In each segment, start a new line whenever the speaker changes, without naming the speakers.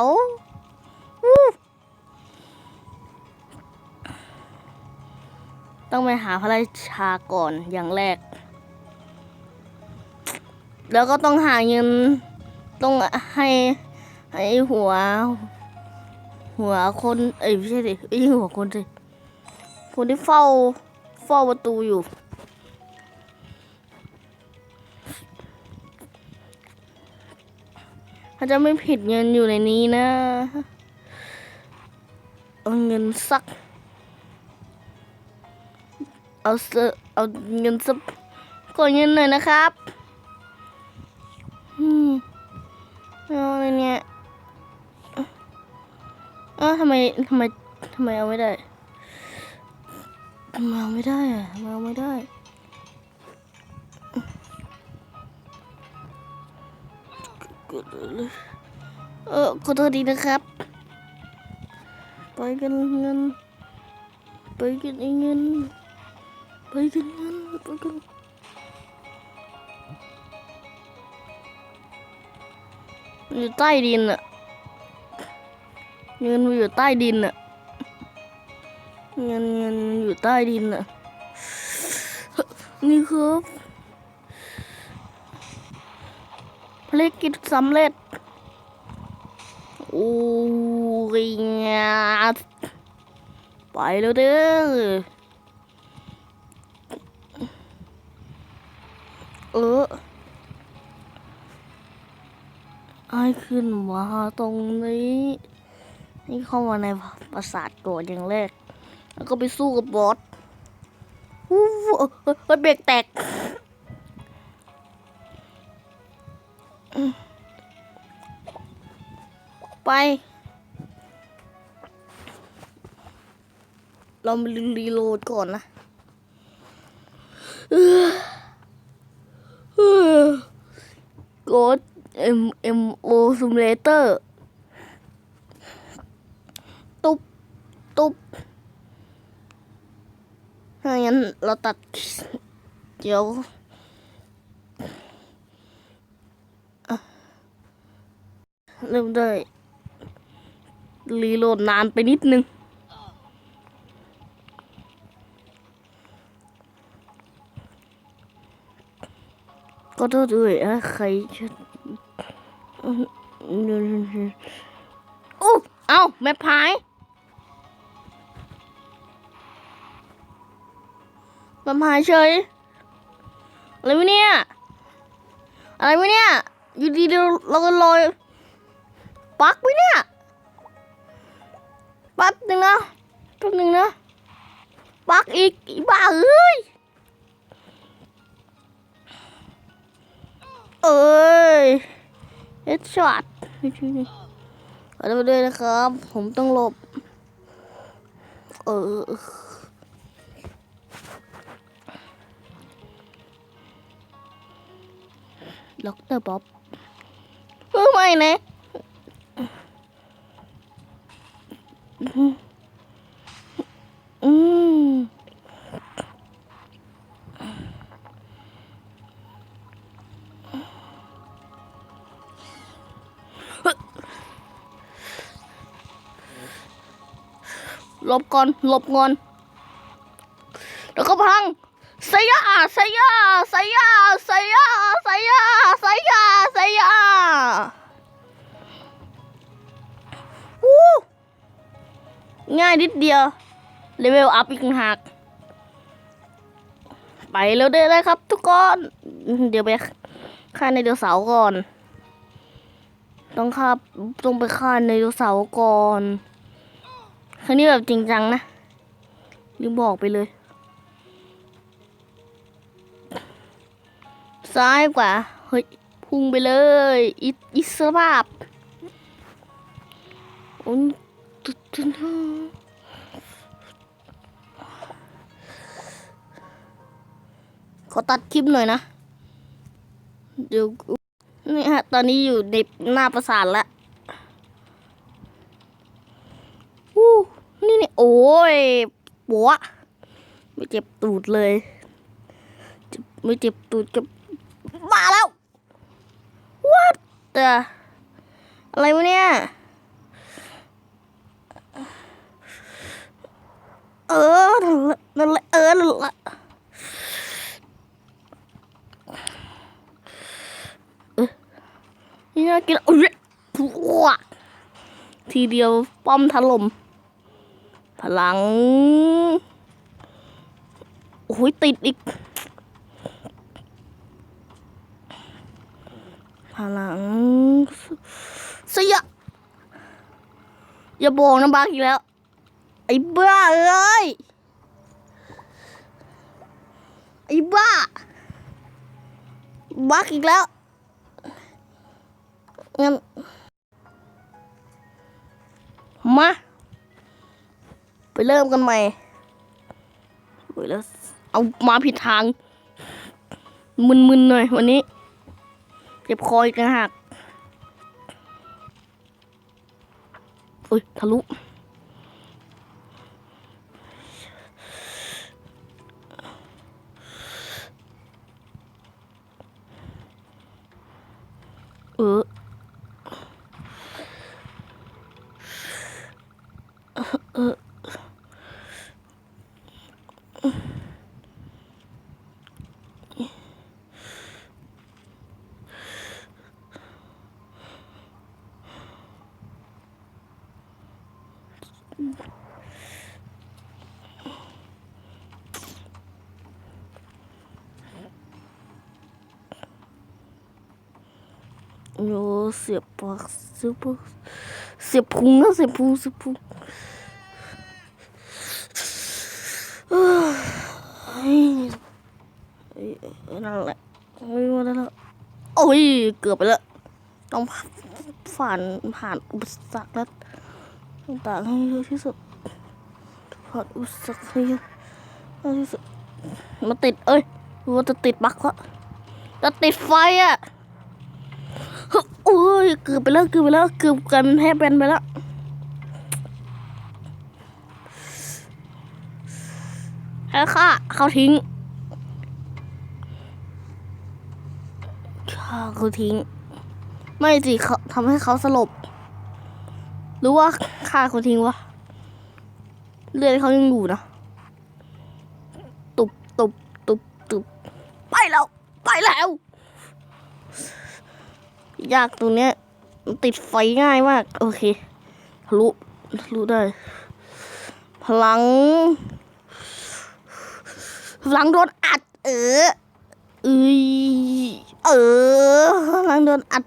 เอาต้องไปหาพระราชาก่อนอย่างแรก แล้วก็ต้องหาเงิน ต้องให้ให้หัว หัวคนเอ้ยไม่ใช่ดิไอ้หัวคนสิคนที่เฝ้าเฝ้าประตูอยู่ ถ้าจะไม่ผิดเงินอยู่ในนี้นะเอาเงินสัก เอาเสเอาเงินสักกดเงินหน่อยนะครับอืมเอาอะไรเนี่ยเอ้าทำไมทำไมทำไมเอาไม่ได้ทำไมเอาไม่ได้อะทำไมเอาไม่ได้ เลยเออขอโทษดีนะครับ ไปกันเงิน ไปกันเงิน ไปกันเงินไปกันมันอยู่ใต้ดินอะเงินมันอยู่ใต้ดินอะเงินเงินมันอยู่ใต้ดินอะนี่ครับ ภารกิจสำเร็จโอ้ยไปแล้วเด้อเออไอ้ขึ้นมาตรงนี้ นี่เข้ามาในปราสาทก่อนอย่างแรก แล้วก็ไปสู้กับบอสอู้หูเออเออเออเบรกแตก ไป เรามารีโหลดก่อนนะกด M M O Simulator ตุ๊บ ตุ๊บถ้างั้นเราตัด เดี๋ยวอะ เริ่มได้รีโหลดนานไปนิดนึง ก็โทษด้วยนะใครจะอู้เอ้าแม่พายแม่พายเฉยอะไรวะเนี่ย อะไรวะเนี่ย อยู่ดีๆเราก็ลอย ปักไว้เนี่ยแป๊บหนึ่งนะแป๊บหนึ่งนะปักอีกบ้าเอ้ยเอ้ยเฮดช็อตขอโทษด้วยนะครับ ผมต้องหลบ เออล็อกเตอร์บ๊อบเออไม่นะ อืมหลบก่อนหลบก่อน แล้วก็พังสยาสยาสยาสยาสยาสยาสยา ง่ายนิดเดียวเลเวลอัพอีกหากไปแล้วได้เลยครับ ทุกคนเดี๋ยวไปฆ่าในเดโนเสาก่อน ต้องฆ่าต้องไปฆ่าในเดโนเสาก่อนครั้งนี้แบบจริงจังนะลืมบอกไปเลย ซ้ายกว่าเฮ้ยพุ่งไปเลยอิอิสระภาพโอ้ ยตุ๊ดตุ๊ดตุ๊ดขอตัดคลิปหน่อยนะเดี๋ยวนี่ฮะ ตอนนี้อยู่ในหน้าประสาทแล้วอู้นี่นี่โอ้ยปัวไม่เจ็บตูดเลยจ็บไม่เจ็บตูดจะมาแล้ว what the อะไรวะเนี่ย เออนั่นแหละนั่นแหลเออนั่นแหละเออนี่น่ากินอุ้ยพวกทีเดียวป้อมถล่มพลัง โอ้ยติดอีก พลังเสียอย่าบอกนะบักอีกแล้ว ไอ้บ้าเอ้ย ไอ้บ้า บักอีกแล้วงั้นมา ไปเริ่มกันใหม่โอ้ยแล้ว เอามาผิดทาง มึนๆหน่อยวันนี้ เจ็บคออีกนะหักอุ้ยทะลุ โอ้เสียบปากเสียบปากเสียบพุงนะเสียบพุงเสียบพุงเอ้ยเฮ้ยเอ้ยนั่นแหละไม่ว่าแล้วโอ้ยเกือบไปแล้วต้องผ่านผ่านอุปสรรคและต่างๆให้เยอะที่สุดผ่านอุปสรรคให้เยอะที่สุดมาติดเอ้ยรู้ว่าจะติดบั๊กแล้วจะติดไฟอะ โอ้ยเกือบไปแล้วเกือบไปแล้วเกือบกันแทบเป็นไปแล้วแล้วค่ะเขาทิ้งฆ่าเขาทิ้ง ไม่สิเขาทำให้เขาสลบ หรือว่าฆ่าเขาทิ้งวะเลือดเขายังอยู่นะตุบตุบตุบตุบไปแล้ว ไปแล้ว ยากตรงเนี้ยมันติดไฟง่ายมาก โอเคทะลุทะลุได้ พลัง พลังโดนอัด เออเอ้ยเออพลังโดนอัด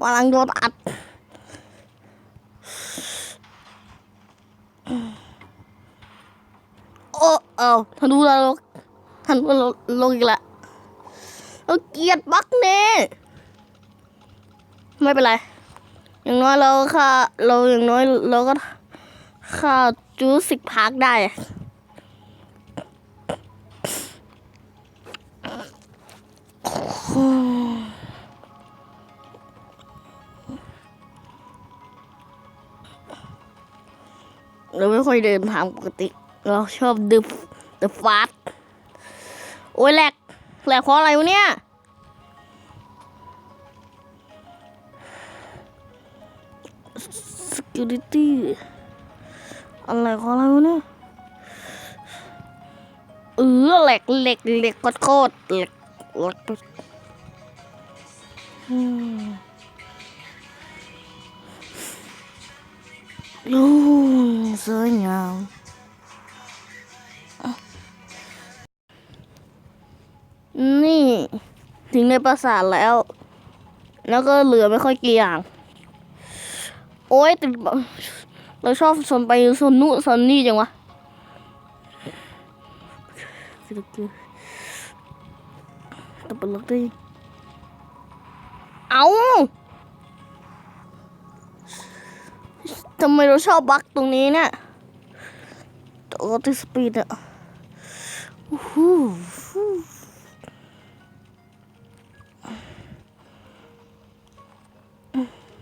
พลังโดนอัดโอ้เอาทะลุแล้วทะลุแล้วลงอีกละเราเกียดบักเน่ ไม่เป็นไร อย่างน้อยเราค่ะ เราอย่างน้อยเราก็ค่าจูสิกพาร์คได้เราไม่ค่อยเดินทางปกติ เราชอบดึบดึบฟาสโอ้ยแหลกแหลกเพราะอะไรวะเนี่ย security อะไรของอะไรวะเนี่ยเออเหล็กเหล็กเหล็กโคตรเหล็กเหล็กอืมโอ้สวยงามนี่ถึงในปราสาทแล้ว แล้วก็เหลือไม่ค่อยกี่อย่าง โอ้ยติดแบบเราชอบสนไปสนนู่นสนนี่จังวะตบลักได้เอาทำไมเราชอบบักตรงนี้เนี่ยตัวที่สปีดอะอู้ห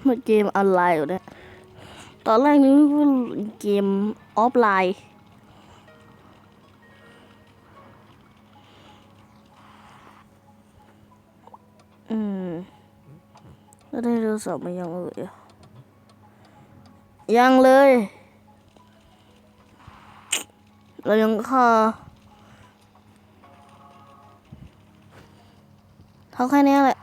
มันเกมออนไลน์อยู่เนี่ย ตอนแรกนึกว่าเกมออฟไลน์อืมแล้วได้โทรศัพท์มายังเอ่ยยังเลย เรายังฆ่าเท่าแค่นี้แหละ